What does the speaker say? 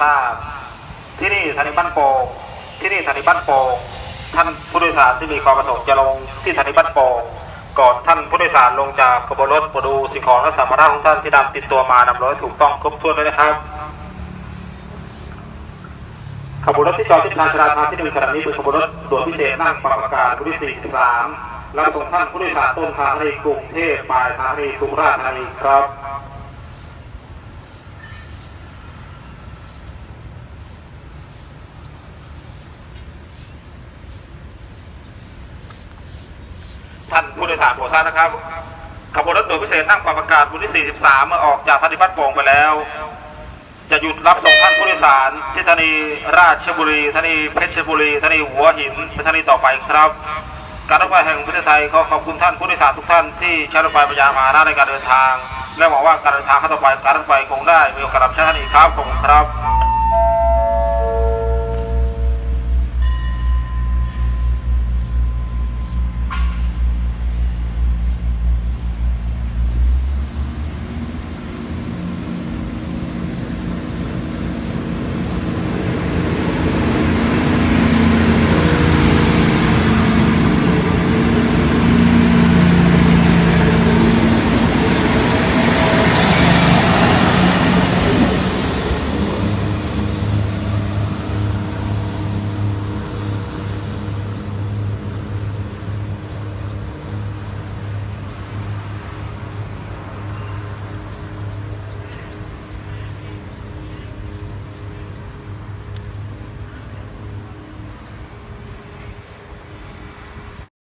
ทราบที่นี่สถานีบ้านโป่งที่นี่สถานีบ้านโป่งท่านผู้โดยสารที่มีความประสงค์จะลงที่สถานีบ้านโป่งก่อนท่านผู้โดยสารลงจากขบวนรถมาดูสิ่งของและสัมภาระของท่านที่นำติดตัวมานำรถถูกต้องครบถ้วนด้วยนะครับขบวนรถที่จอดที่ทางชราทาที่หนึ่งขณะนี้เป็นขบวนรถด่วนพิเศษนั่งปรับอากาศรุ่นที่43รับส่งท่านผู้โดยสารต้นทางในกรุงเทพปลายทางในสุราษฎร์ธานีครับ ท่านผู้โด ยสารโปรดทราบนะครับขบวนรถด่วนพิเศษนั่งปรับอากาศรุ่นที่43 เมื่อออกจากสถานีบ้านโป่งไปแล้ว จะหยุดรับส่งท่านผู้โดยสารที่สถานีราชบุรีสถานีเพชรบุรีสถานีหัวหินเป็นสถานีต่อไปครับ การรถไฟแห่งประเทศไทยขอขอบคุณท่านผู้โดยสารทุกท่านที่ใช้รถไฟประยานพาหนะในการเดินทาง และหวังว่าการเดินทางครั้งต่อไปการรถไฟคงได้มีโอกาสรับใช้ท่านอีกครับขอบคุณครับ